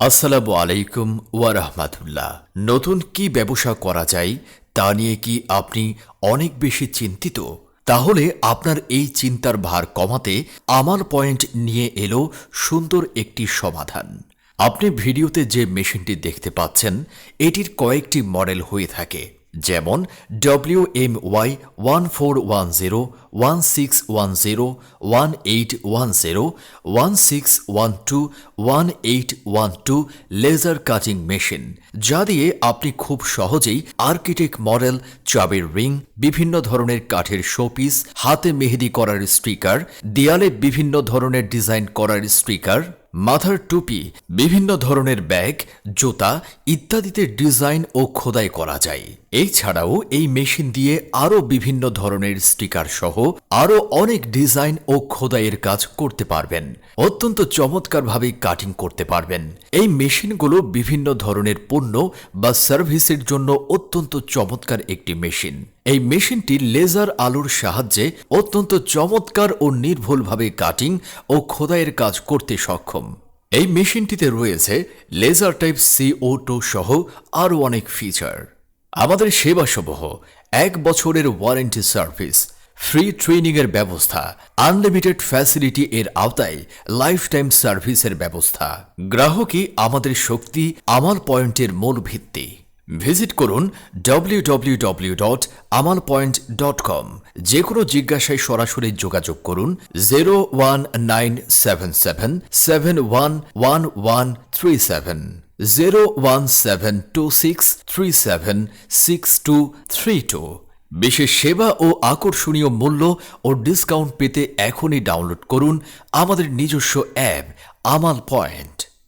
আসসালামু আলাইকুম ওয়ারহমাতুল্লাহ নতুন কি ব্যবসা করা যায়, তা নিয়ে কি আপনি অনেক বেশি চিন্তিত? তাহলে আপনার এই চিন্তার ভার কমাতে আমার পয়েন্ট নিয়ে এলো সুন্দর একটি সমাধান। আপনি ভিডিওতে যে মেশিনটি দেখতে পাচ্ছেন, এটির কয়েকটি মডেল হয়ে থাকে। যেমন W M Y one four one zero one six one zero one eight one zero one six one two one eight one two laser cutting machine যা দিয়ে আপনি খুব সহজেই আর্কিটেক্ট মডেল চাবির রিং বিভিন্ন ধরনের কাঠের শোপিস হাতে মেহেদি করার স্টিকার দেয়ালে বিভিন্ন ধরনের ডিজাইন করার স্টিকার মাথার টুপি, বিভিন্ন ধরনের ব্যাগ, জুতা ইত্যাদিতে ডিজাইন ও খোদাই করা যায়। এছাড়াও এই মেশিন দিয়ে আরও বিভিন্ন ধরনের স্টিকার সহ আরও অনেক ডিজাইন ও খোদাইয়ের কাজ করতে পারবেন। অত্যন্ত চমৎকারভাবে কাটিং করতে পারবেন। এই মেশিনগুলো বিভিন্ন ধরনের পণ্য বা সার্ভিসের জন্য অত্যন্ত চমৎকার একটি মেশিন। এই মেশিনটি লেজার আলোর সাহায্যে অত্যন্ত চমৎকার ও নির্ভুলভাবে কাটিং ও খোদাইয়ের কাজ করতে সক্ষম। এই মেশিনটিতে রয়েছে লেজার টাইপ সিও টু সহ আরও অনেক ফিচার। আমাদের সেবাসমূহ, এক বছরের ওয়ারেন্টি সার্ভিস, ফ্রি ট্রেনিংয়ের ব্যবস্থা, আনলিমিটেড ফ্যাসিলিটি এর আওতায় লাইফ টাইম সার্ভিসের ব্যবস্থা। গ্রাহকই আমাদের শক্তি আমার পয়েন্টের মূল ভিত্তি। ভিজিট করুন W dot Amal point dot com যে কোনো জিজ্ঞাসায় সরাসরি যোগাযোগ করুন zero one nine seven seven seven one one one three seven zero one seven two six three seven six two three two বিশেষ সেবা ও আকর্ষণীয় মূল্য ও ডিসকাউন্ট পেতে এখনই ডাউনলোড করুন আমাদের নিজস্ব অ্যাপ আমাল পয়েন্ট